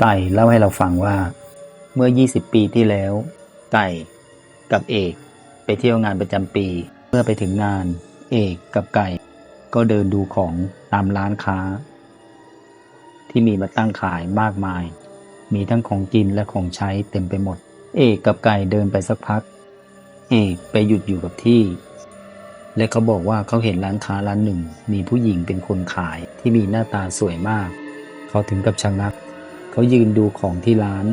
ไก่เล่าให้เราฟังว่า เมื่อ 20 ปีที่แล้วไก่กับเอกไปเที่ยวงานประจำปี เมื่อไปถึงงาน เอกกับไก่ ก็เดินดูของตามร้านค้า ที่มีมาตั้งขายมากมาย มีทั้งของกินและของใช้เต็มไปหมด เอกกับไก่เดินไปสักพัก เอกไปหยุดอยู่กับที่ และเขาบอกว่าเขาเห็นร้านค้าร้านหนึ่ง มีผู้หญิงเป็นคนขายที่มีหน้าตาสวยมาก เขาถึงกับชะงัก เขายืนดูของที่ร้าน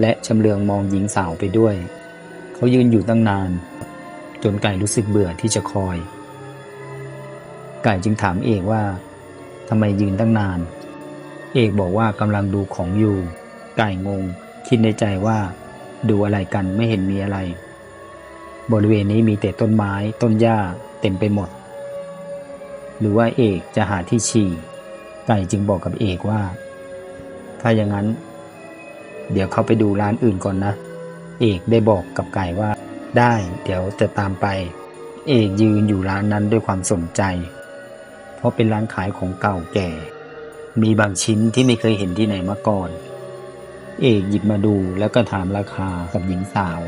และชำเลืองมองหญิงสาวไปด้วย เขายืนอยู่ตั้งนาน จนไก่รู้สึกเบื่อที่จะคอย ไก่จึงถามเอกว่าทำไมยืนตั้งนาน เอกบอกว่ากำลังดูของอยู่ ไก่งง คิดในใจว่า ดูอะไรกันไม่เห็นมีอะไร บริเวณนี้มีแต่ต้นไม้ต้นหญ้าเต็มไปหมด หรือว่าเอกจะหาที่ฉี่ ไก่จึงบอกกับเอกว่า ถ้าอย่างนั้น เดี๋ยวเขาไปดูร้านอื่นก่อนนะ เอกได้บอกกับไก่ว่า ได้เดี๋ยวจะตามไป เอกยืนอยู่ร้านนั้นด้วยความสนใจ เพราะเป็นร้านขายของเก่าแก่ มีบางชิ้นที่ไม่เคยเห็นที่ไหนมาก่อน เอกหยิบมาดูแล้วก็ถามราคากับหญิงสาว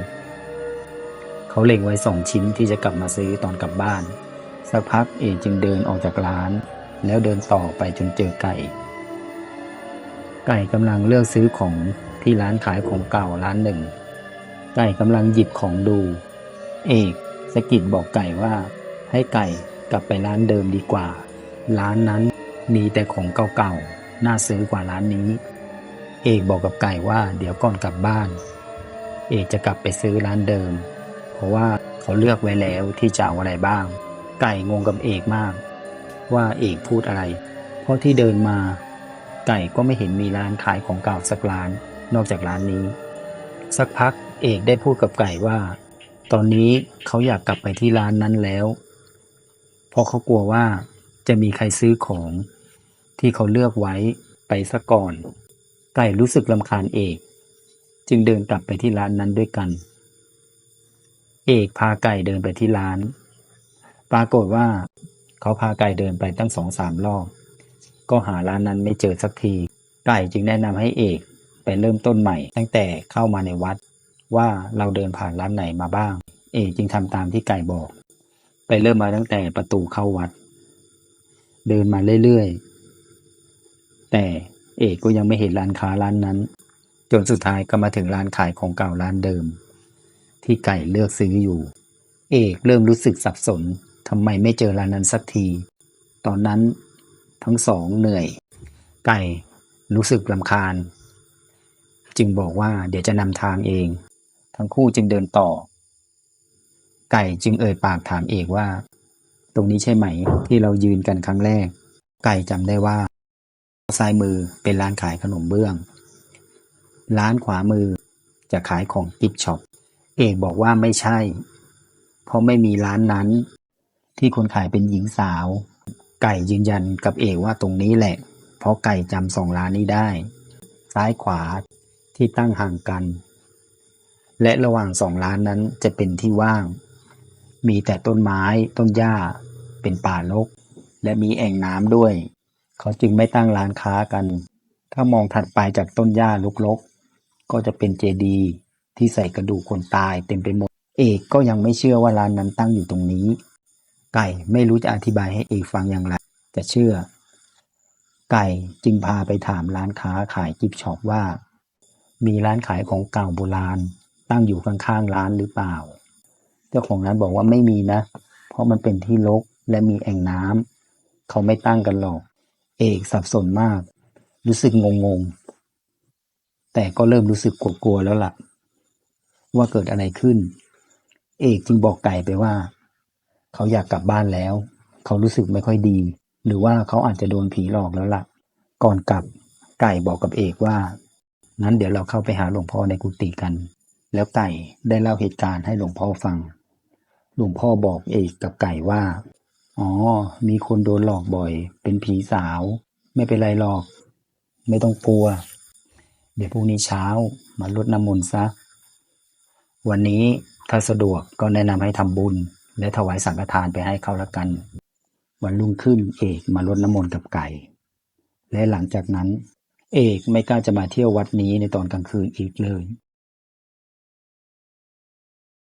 เขาเล็งไว้สองชิ้นที่จะกลับมาซื้อตอนกลับบ้าน สักพักเอกจึงเดินออกจากร้าน แล้วเดินต่อไปจนเจอไก่ ไก่กำลังเลือกซื้อของที่ร้านขายของเก่าร้านหนึ่ง ไก่กำลังหยิบของดู เอกสกิดบอกไก่ว่า ให้ไก่กลับไปร้านเดิมดีกว่า ร้านนั้นมีแต่ของเก่าๆ น่าซื้อกว่าร้านนี้ เอกบอกกับไก่ว่าเดี๋ยวก่อนกลับบ้าน เอกจะกลับไปซื้อร้านเดิม เพราะว่าเขาเลือกไว้แล้วที่จะเอาอะไรบ้าง ไก่งงกับเอกมาก ว่าเอกพูดอะไร เพราะที่เดินมา ไก่ก็ไม่เห็นมีร้านขายของเก่าสักร้าน นอกจากร้านนี้ สักพักเอกได้พูดกับไก่ว่า ตอนนี้เขาอยากกลับไปที่ร้านนั้นแล้ว เพราะเขากลัวว่าจะมีใครซื้อของที่เขาเลือกไว้ไปซะก่อน ไก่รู้สึกลำคาญเอก จึงเดินกลับไปที่ร้านนั้นด้วยกัน เอกพาไก่เดินไปที่ร้าน ปรากฏว่า เขาพาไก่เดินไปตั้งสองสามรอบ ก็หาร้านนั้นไม่เจอสักที ไก่จึงแนะนำให้เอกไปเริ่มต้นใหม่ ตั้งแต่เข้ามาในวัด ว่าเราเดินผ่านร้านไหนมาบ้าง เอกจึงทำตามที่ไก่บอก ไปเริ่มมาตั้งแต่ประตูเข้าวัด เดินมาเรื่อยๆ แต่เอกก็ยังไม่เห็นร้านค้าร้านนั้น จนสุดท้ายก็มาถึงร้านขายของเก่าร้านเดิม ที่ไก่เลือกซื้ออยู่ เอกเริ่มรู้สึกสับสนทำไมไม่เจอร้านนั้นสักที ตอนนั้น ทั้งสองเหนื่อย ไก่รู้สึกลำคาญ จึงบอกว่าเดี๋ยวจะนำทางเอง ทั้งคู่จึงเดินต่อ ไก่จึงเอ่ยปากถามเอกว่า ตรงนี้ใช่ไหมที่เรายืนกันครั้งแรก ไก่จำได้ว่า ซ้ายมือเป็นร้านขายขนมเบื้อง ร้านขวามือจะขายของกิฟช็อป เอกบอกว่าไม่ใช่ เพราะไม่มีร้านนั้น ที่คนขายเป็นหญิงสาว ไก่ยืนยันกับเอกว่าตรงนี้แหละ เพราะไก่จำสองร้านนี้ได้ ซ้ายขวาที่ตั้งห่างกัน และระหว่างสองร้านนั้นจะเป็นที่ว่าง มีแต่ต้นไม้ต้นหญ้า เป็นป่ารก และมีแอ่งน้ำด้วย เขาจึงไม่ตั้งร้านค้ากัน ถ้ามองถัดไปจากต้นหญ้ารกๆ ก็จะเป็นเจดีย์ที่ใส่กระดูกคนตายเต็มไปหมด เอกก็ยังไม่เชื่อว่าร้านนั้นตั้งอยู่ตรงนี้ ไก่ไม่รู้จะอธิบายให้เอกฟังอย่างไร จะเชื่อ ไก่จึงพาไปถามร้านค้าขายกิฟช็อปว่า มีร้านขายของเก่าโบราณ ตั้งอยู่ข้างๆร้านหรือเปล่า เจ้าของร้านบอกว่าไม่มีนะ เพราะมันเป็นที่รกและมีแอ่งน้ำเขาไม่ตั้งกันหรอก เอกสับสนมาก รู้สึกงงๆ แต่ก็เริ่มรู้สึกกลัวๆแล้วล่ะ ว่าเกิดอะไรขึ้น เอกจึงบอกไก่ไปว่า เขาอยากกลับบ้านแล้ว เขารู้สึกไม่ค่อยดี หรือว่าเขาอาจจะโดนผีหลอกแล้วล่ะ ก่อนกลับไก่บอกกับเอกว่า งั้นเดี๋ยวเราเข้าไปหาหลวงพ่อในกุฏิกัน แล้วไก่ได้เล่าเหตุการณ์ให้หลวงพ่อฟัง หลวงพ่อบอกเอกกับไก่ว่า อ๋อ มีคนโดนหลอกบ่อย เป็นผีสาว ไม่เป็นไรหรอก ไม่ต้องกลัว เดี๋ยวพรุ่งนี้เช้ามาลดน้ำมนต์ซะ วันนี้ถ้าสะดวกก็แนะนำให้ทำบุญ และถวายสังฆทานไปให้เขาละกัน วันรุ่งขึ้นเอกมาลดน้ำมนต์กับไก่ และหลังจากนั้น เอกไม่กล้าจะมาเที่ยววัดนี้ในตอนกลางคืนอีกเลย